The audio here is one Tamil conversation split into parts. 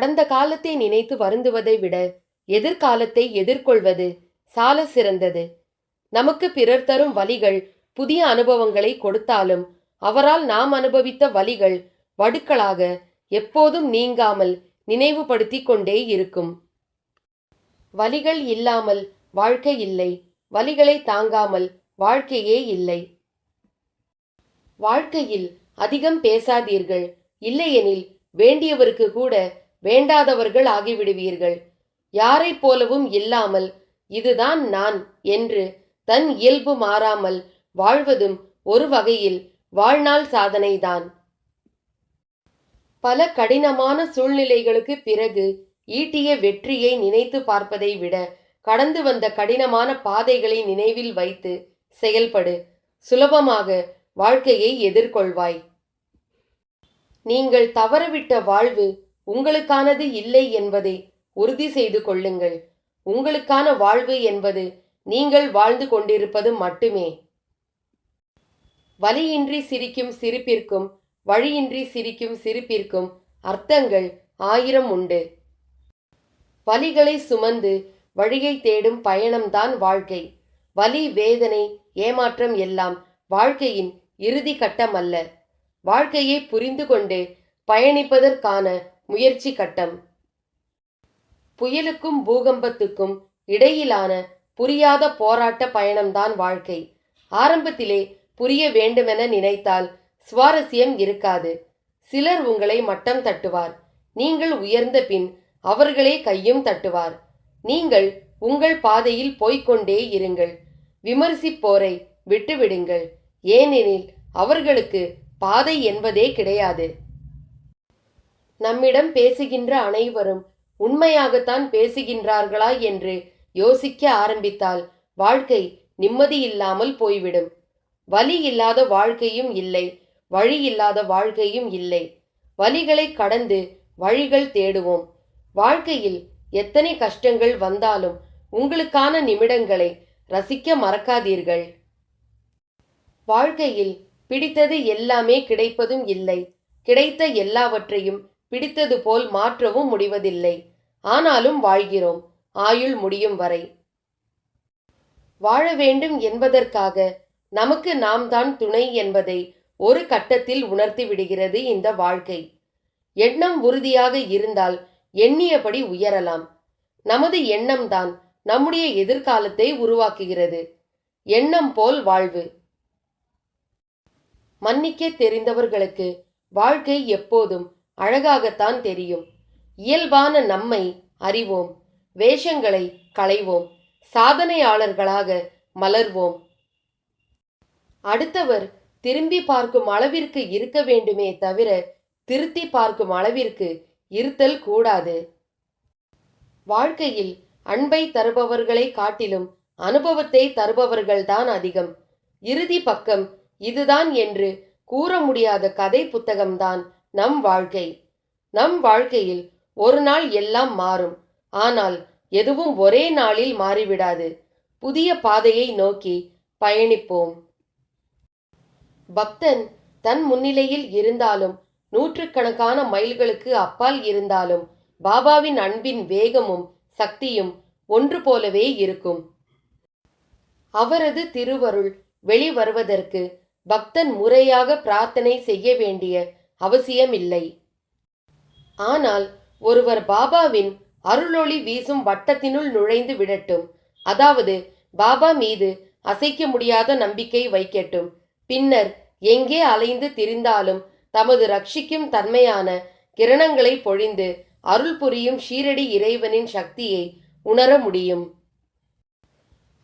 கடந்த காலத்தை நினைத்து வருந்துவதை விட எதிர்காலத்தை எதிர்கொள்வது சால சிறந்தது. நமக்கு பிறர் தரும் வலிகள் புதிய அனுபவங்களை கொடுத்தாலும் அவரால் நாம் அனுபவித்த வலிகள் வடுக்களாக எப்போதும் நீங்காமல் நினைவுபடுத்திக் கொண்டே இருக்கும். வலிகள் இல்லாமல் வாழ்க்கை இல்லை. வலிகளை தாங்காமல் வாழ்க்கையே இல்லை. வாழ்க்கையில் அதிகம் பேசாதீர்கள். இல்லையெனில் வேண்டியவருக்கு கூட வேண்டாதவர்கள் ஆகிவிடுவீர்கள். யாரைப் போலவும் இல்லாமல் இதுதான் நான் என்று தன் இயல்பு மாறாமல் வாழ்வதும் ஒரு வகையில் வாழ்நாள் சாதனைதான். பல கடினமான சூழ்நிலைகளுக்கு பிறகு ஈட்டிய வெற்றியை நினைத்து பார்ப்பதை விட கடந்து வந்த கடினமான பாதைகளை நினைவில் வைத்து செயல்படு. சுலபமாக வாழ்க்கையை எதிர்கொள்வாய். நீங்கள் தவறவிட்ட வாழ்வு உங்களுக்கானது இல்லை என்பதை உறுதி செய்து கொள்ளுங்கள். உங்களுக்கான வாழ்வு என்பது நீங்கள் வாழ்ந்து கொண்டிருப்பது மட்டுமே. வலியின்றி சிரிக்கும் சிரிப்பிற்கும் வழியின்றி சிரிக்கும் சிரிப்பிற்கும் அர்த்தங்கள் ஆயிரம் உண்டு. வலிகளை சுமந்து வழியை தேடும் பயணம்தான் வாழ்க்கை. வலி வேதனை ஏமாற்றம் எல்லாம் வாழ்க்கையின் இறுதி கட்டம் அல்ல வாழ்க்கையை புரிந்து கொண்டு பயணிப்பதற்கான முயற்சி கட்டம். புயலுக்கும் பூகம்பத்துக்கும் இடையிலான புரியாத போராட்ட பயணம்தான் வாழ்க்கை. ஆரம்பத்திலே புரிய வேண்டுமென நினைத்தால் சுவாரஸ்யம் இருக்காது. சிலர் உங்களை மட்டம் தட்டுவார். நீங்கள் உயர்ந்த பின் அவர்களே கையும் தட்டுவார். நீங்கள் உங்கள் பாதையில் போய்கொண்டே இருங்கள். விமர்சிப்போரை விட்டுவிடுங்கள். ஏனெனில் அவர்களுக்கு பாதை என்பதே கிடையாது. நம்மிடம் பேசுகின்ற அனைவரும் உண்மையாகத்தான் பேசுகின்றார்களா என்று யோசிக்க ஆரம்பித்தால் வாழ்க்கை நிம்மதியில்லாமல் போய்விடும். வலி இல்லாத வாழ்க்கையும் இல்லை வழி இல்லாத வாழ்க்கையும் இல்லை. வலிகளை கடந்து வழிகள் தேடுவோம். வாழ்க்கையில் எத்தனை கஷ்டங்கள் வந்தாலும் உங்களுக்கான நிமிடங்களை ரசிக்க மறக்காதீர்கள். வாழ்க்கையில் பிடித்தது எல்லாமே கிடைப்பதும் இல்லை கிடைத்த எல்லாவற்றையும் பிடித்தது போல் மாற்றவும் முடிவதில்லை. ஆனாலும் வாழ்கிறோம். ஆயுள் முடியும் வரை. வாழ வேண்டும் என்பதற்காக நமக்கு நாம் தான் துணை என்பதை ஒரு கட்டத்தில் உணர்த்தி விடுகிறது இந்த வாழ்க்கை. எண்ணம் உறுதியாக இருந்தால் எண்ணியபடி உயரலாம். நமது எண்ணம்தான் நம்முடைய எதிர்காலத்தை உருவாக்குகிறது. எண்ணம் போல் வாழ்வு. மன்னிக்க தெரிந்தவர்களுக்கு வாழ்க்கை எப்போதும் அழகாகத்தான் தெரியும். இயல்பான நம்மை அறிவோம். வேஷங்களை களைவோம். சாதனையாளர்களாக மலர்வோம். அடுத்தவர் திரும்பி பார்க்கும் அளவிற்கு இருக்க வேண்டுமே தவிர திருத்தி பார்க்கும் அளவிற்கு இருத்தல் கூடாது. வாழ்க்கையில் அன்பை தருபவர்களை காட்டிலும் அனுபவத்தை தருபவர்கள்தான் அதிகம். இறுதி பக்கம் இதுதான் என்று கூற முடியாத கதை புத்தகம்தான் நம் வாழ்க்கை. நம் வாழ்க்கையில் ஒரு நாள் எல்லாம் மாறும். ஆனால் எதுவும் ஒரே நாளில் மாறிவிடாது. புதிய பாதையை நோக்கி பயணிப்போம். பக்தன் தன் முன்னிலையில் இருந்தாலும் நூற்றுக்கணக்கான மைல்களுக்கு அப்பால் இருந்தாலும் பாபாவின் அன்பின் வேகமும் சக்தியும் ஒன்று போலவே இருக்கும். அவரது திருவருள் வெளிவருவதற்கு பக்தன் முறையாக பிரார்த்தனை செய்ய வேண்டிய அவசியமில்லை. ஆனால் ஒருவர் பாபாவின் அருளொளி வீசும் வட்டத்தினுள் நுழைந்து விடட்டும். அதாவது பாபா மீது அசைக்க முடியாத நம்பிக்கை வைக்கட்டும். பின்னர் எங்கே அலைந்து திரிந்தாலும் தமது ரட்சிக்கும் தன்மையான கிரணங்களை பொழிந்து அருள் புரியும் ஷீரடி இறைவனின் சக்தியை உணர முடியும்.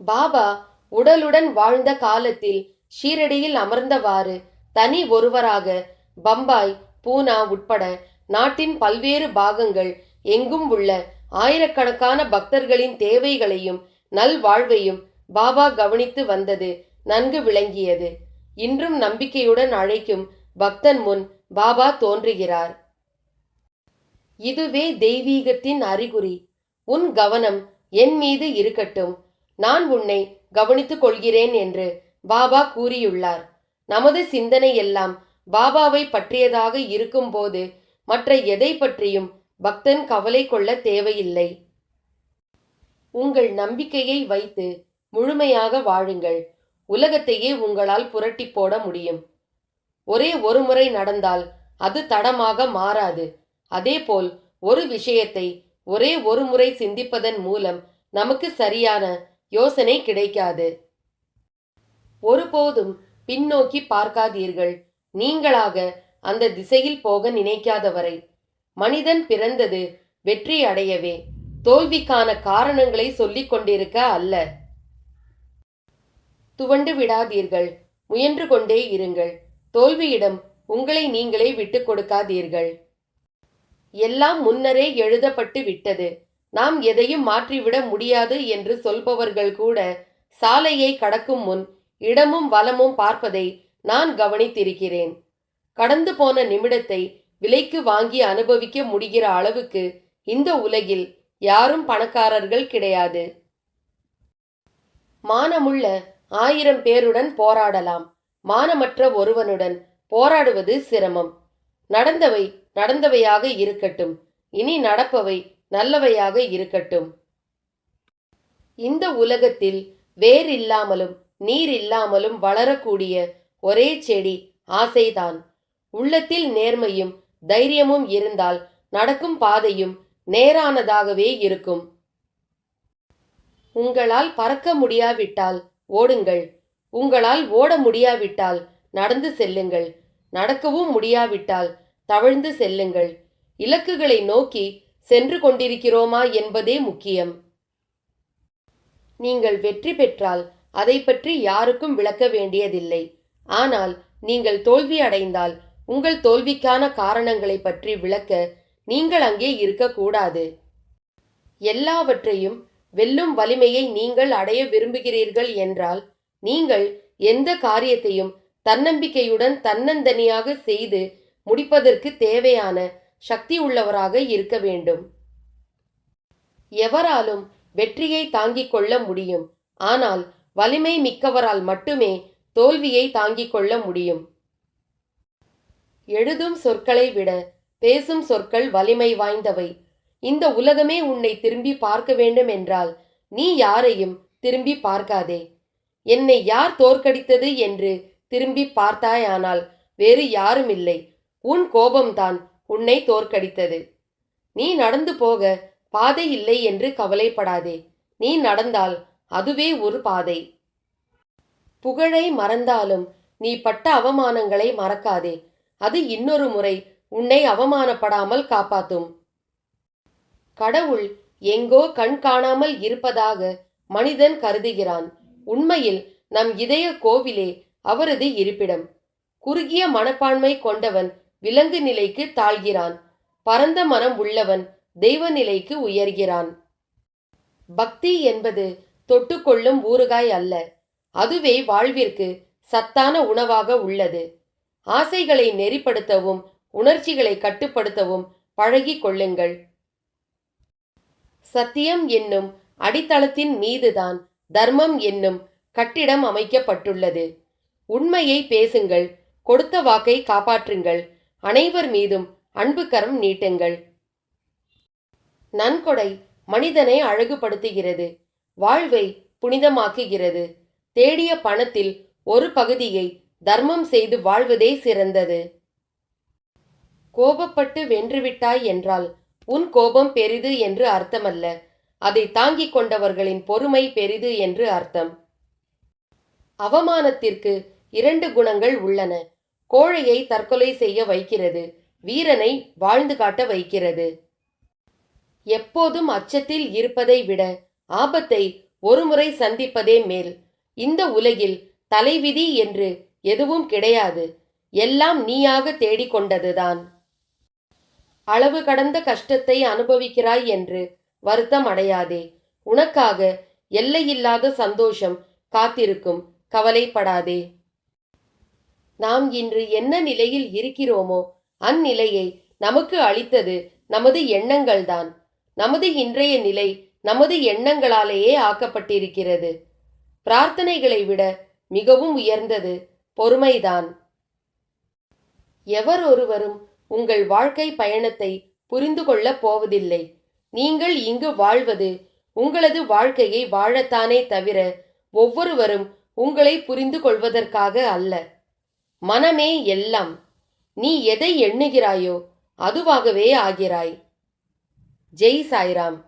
பாபா உடலுடன் வாழ்ந்த காலத்தில் ஷீரடியில் அமர்ந்தவாறு தனி ஒருவராக பம்பாய் பூனா உட்பட நாட்டின் பல்வேறு பாகங்கள் எங்கும் உள்ள ஆயிரக்கணக்கான பக்தர்களின் தேவைகளையும் நல்வாழ்வையும் பாபா கவனித்து வந்தது நன்கு விளங்கியது. இன்றும் நம்பிக்கையுடன் அழைக்கும் பக்தன் முன் பாபா தோன்றுகிறார். இதுவே தெய்வீகத்தின் அறிகுறி. உன் கவனம் என் மீது இருக்கட்டும். நான் உன்னை கவனித்துக் கொள்கிறேன் என்று பாபா கூறியுள்ளார். நமது சிந்தனை எல்லாம் பாபாவை பற்றியதாக இருக்கும்போது மற்ற எதை பற்றியும் பக்தன் கவலை கொள்ள தேவையில்லை. உங்கள் நம்பிக்கையை வைத்து முழுமையாக வாழுங்கள். உலகத்தையே உங்களால் புரட்டி போட முடியும். ஒரே ஒரு முறை நடந்தால் அது தடமாக மாறாது. அதேபோல் ஒரு விஷயத்தை ஒரே ஒரு முறை சிந்திப்பதன் மூலம் நமக்கு சரியான யோசனை கிடைக்காது. ஒருபோதும் பின்னோக்கி பார்க்காதீர்கள். நீங்களாக அந்த திசையில் போக நினைக்காதவரை. மனிதன் பிறந்தது வெற்றி அடையவே. தோல்விக்கான காரணங்களை சொல்லிக் கொண்டிருக்க அல்ல. துவண்டு விடாதீர்கள். முயன்று கொண்டே இருங்கள். தோல்வியிடம் உங்களை நீங்களே விட்டுக் கொடுக்காதீர்கள். எல்லாம் முன்னரே எழுதப்பட்டு விட்டது. நாம் எதையும் மாற்றிவிட முடியாது என்று சொல்பவர்கள் கூட சாலையை கடக்கும் முன் இடமும் வலமும் பார்ப்பதை நான் கவனித்திருக்கிறேன். கடந்து போன நிமிடத்தை விலைக்கு வாங்கி அனுபவிக்க முடிகிற அளவுக்கு இந்த உலகில் யாரும் பணக்காரர்கள் கிடையாது. மானமுள்ள ஆயிரம் பேருடன் போராடலாம். மானமற்ற ஒருவனுடன் போராடுவது சிரமம். நடந்தவை நடந்தவையாக இருக்கட்டும். இனி நடப்பவை நல்லவையாக இருக்கட்டும். இந்த உலகத்தில் வேர் இல்லாமலும் நீர் இல்லாமலும் வளரக்கூடிய ஒரே செடி ஆசைதான். உள்ளத்தில் நேர்மையும் தைரியமும் இருந்தால் நடக்கும் பாதையும் நேரானதாகவே இருக்கும். உங்களால் பறக்க முடியாவிட்டால் ஓடுங்கள். உங்களால் ஓட முடியாவிட்டால் நடந்து செல்லுங்கள். நடக்கவும் முடியாவிட்டால் தவழ்ந்து செல்லுங்கள். இலக்குகளை நோக்கி சென்று கொண்டிருக்கிறோமா என்பதே முக்கியம். நீங்கள் வெற்றி பெற்றால் அதை பற்றி யாருக்கும் விளக்க வேண்டியதில்லை. ஆனால் நீங்கள் தோல்வி அடைந்தால் உங்கள் தோல்விக்கான காரணங்களை பற்றி விளக்க நீங்கள் அங்கே இருக்கக்கூடாது. எல்லாவற்றையும் வெல்லும் வலிமையை நீங்கள் அடைய விரும்புகிறீர்கள் என்றால் நீங்கள் எந்த காரியத்தையும் தன்னம்பிக்கையுடன் தன்னந்தனியாக செய்து முடிப்பதற்கு தேவையான சக்தி உள்ளவராக இருக்க வேண்டும். எவராலும் வெற்றியை தாங்கிக் கொள்ள முடியும். ஆனால் வலிமை மிக்கவரால் மட்டுமே தோல்வியை தாங்கிக் கொள்ள முடியும். எழுதும் சொற்களை விட பேசும் சொற்கள் வலிமை வாய்ந்தவை. இந்த உலகமே உன்னை திரும்பி பார்க்க வேண்டும் என்றால் நீ யாரையும் திரும்பி பார்க்காதே. என்னை யார் தோற்கடித்தது என்று திரும்பி பார்த்தாயானால் வேறு யாரும் இல்லை உன் கோபம்தான் உன்னை தோற்கடித்தது. நீ நடந்து போக பாதை இல்லை என்று கவலைப்படாதே. நீ நடந்தால் அதுவே ஒரு பாதை. புகழை மறந்தாலும் நீ பட்ட அவமானங்களை மறக்காதே. அது இன்னொரு முறை உன்னை அவமானப்படாமல் காப்பாத்தும். கடவுள் எங்கோ கண் காணாமல் இருப்பதாக மனிதன் கருதுகிறான். உண்மையில் நம் இதய கோவிலே அவரது இருப்பிடம். குறுகிய மனப்பான்மை கொண்டவன் விலங்கு நிலைக்கு தாழ்கிறான். பரந்த மனம் உள்ளவன் தெய்வ நிலைக்கு உயர்கிறான். பக்தி என்பது தொட்டுக்கொள்ளும் ஊறுகாய் அல்ல. அதுவே வாழ்விற்கு சத்தான உணவாக உள்ளது. ஆசைகளை நெறிப்படுத்தவும் உணர்ச்சிகளை கட்டுப்படுத்தவும் பழகிக் கொள்ளுங்கள். சத்தியம் என்னும் அடித்தளத்தின் மீதுதான் தர்மம் என்னும் கட்டிடம் அமைக்கப்பட்டுள்ளது. உண்மையை பேசுங்கள் கொடுத்த வாக்கை காப்பாற்றுங்கள் அனைவர் மீதும் அன்பு கரம் நீட்டுங்கள். நன்கொடை மனிதனை அழகுபடுத்துகிறது வாழ்வை புனிதமாக்குகிறது. தேடிய பணத்தில் ஒரு பகுதியை தர்மம் செய்து வாழ்வதே சிறந்தது. கோபப்பட்டு வென்றுவிட்டாய் என்றால் உன் கோபம் பெரிது என்று அர்த்தமல்ல. அதை தாங்கிக் கொண்டவர்களின் பொறுமை பெரிது என்று அர்த்தம். அவமானத்திற்கு இரண்டு குணங்கள் உள்ளன. கோழையை தற்கொலை செய்ய வைக்கிறது. வீரனை வாழ்ந்து காட்ட வைக்கிறது. எப்போதும் அச்சத்தில் இருப்பதை விட ஆபத்தை ஒருமுறை சந்திப்பதே மேல். இந்த உலகில் தலைவிதி என்று எதுவும் கிடையாது. எல்லாம் நீயாக தேடிக்கொண்டதுதான். அளவு கடந்த கஷ்டத்தை அனுபவிக்கிறாய் என்று வருத்தம் அடையாதே உனக்காக எல்லையில்லாத சந்தோஷம் காத்திருக்கும் கவலைப்படாதே. நாம் இன்று என்ன நிலையில் இருக்கிறோமோ அந்நிலையை நமக்கு அளித்தது நமது எண்ணங்கள்தான். நமது இன்றைய நிலை நமது எண்ணங்களாலேயே ஆக்கப்பட்டிருக்கிறது. பிரார்த்தனைகளை விட மிகவும் உயர்ந்தது பொறுமைதான். எவர் ஒருவரும் உங்கள் வாழ்க்கை பயணத்தை புரிந்து கொள்ளப் போவதில்லை. நீங்கள் இங்கு வாழ்வது உங்களது வாழ்க்கையை வாழத்தானே தவிர ஒவ்வொருவரும் உங்களை புரிந்து கொள்வதற்காக அல்ல. மனமே எல்லாம் நீ எதை எண்ணுகிறாயோ அதுவாகவே ஆகிறாய். ஜெய் சாய்ராம்.